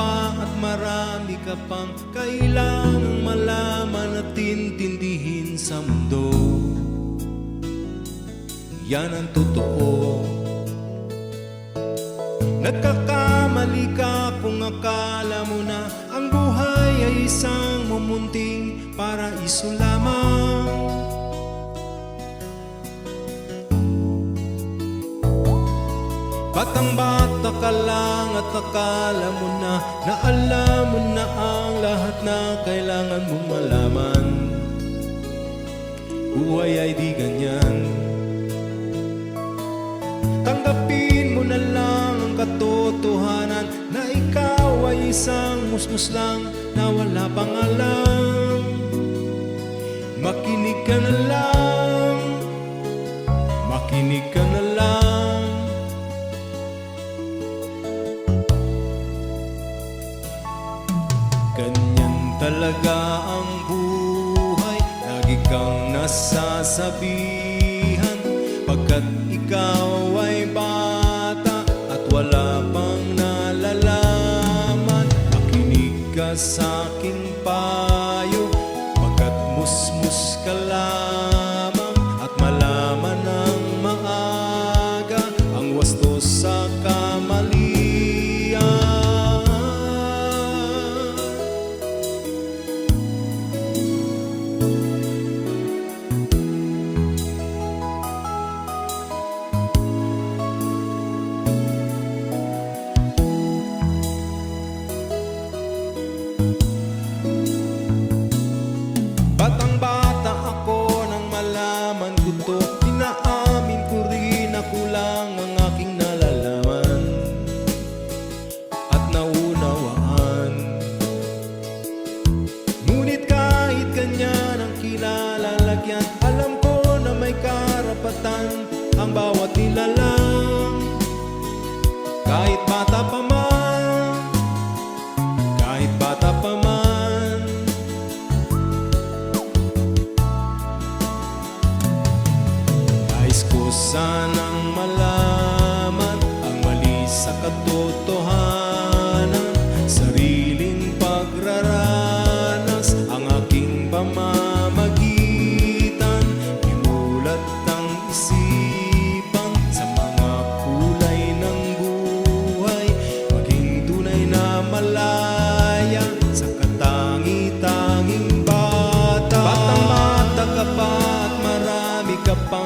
pa at marami ka pang kailangang malaman at intindihin sa mundo. Yan ang totoo. Nagkakamali ka kung akala mo na Ang buhay ay isang mumunting paraiso lamang Batang bata ka lang at akala mo na Na alam mo na ang lahat na kailangan mong malaman? Buhay ay di ganyan. Tanggapin mo na lang ang katotohanan Na ikaw ay isang musmus lang na wala pang alam. Makinig ka na lang. Makinig ka Ganyan talaga ang buhay Lagi kang nasasabihan. Pagkat ikaw ay bata At wala pang nalalaman Makinig ka sa Kahit bata pa man Kahit bata pa man. Nais ko sanang malaman ang mali sa katotohanan. Sariling pagraranas ang aking pamamagitan up